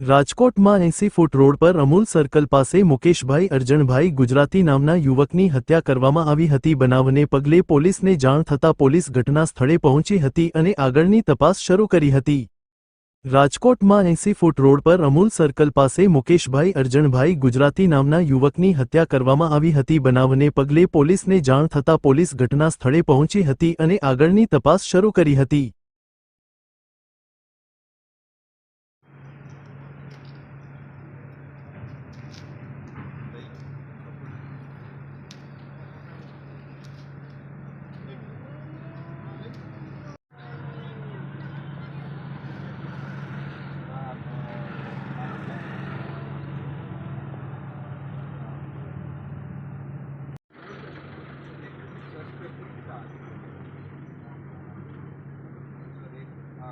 રાજકોટમાં એસી foot road પર Amul circle પાસે મુકેશભાઈ અરજણભાઈ ગુજરાતી નામના યુવકની હત્યા કરવામાં આવી હતી. બનાવને પગલે પોલીસને જાણ થતાં પોલીસ ઘટના સ્થળે પહોંચી હતી અને આગળની તપાસ શરૂ કરી હતી. રાજકોટમાં એસી ફૂટ રોડ પર અમૂલ સર્કલ પાસે મુકેશભાઈ અરજણભાઈ ગુજરાતી નામના યુવકની હત્યા કરવામાં આવી હતી. બનાવને પગલે પોલીસને જાણ થતાં પોલીસ ઘટના સ્થળે પહોંચી હતી અને આગળની તપાસ શરૂ કરી હતી.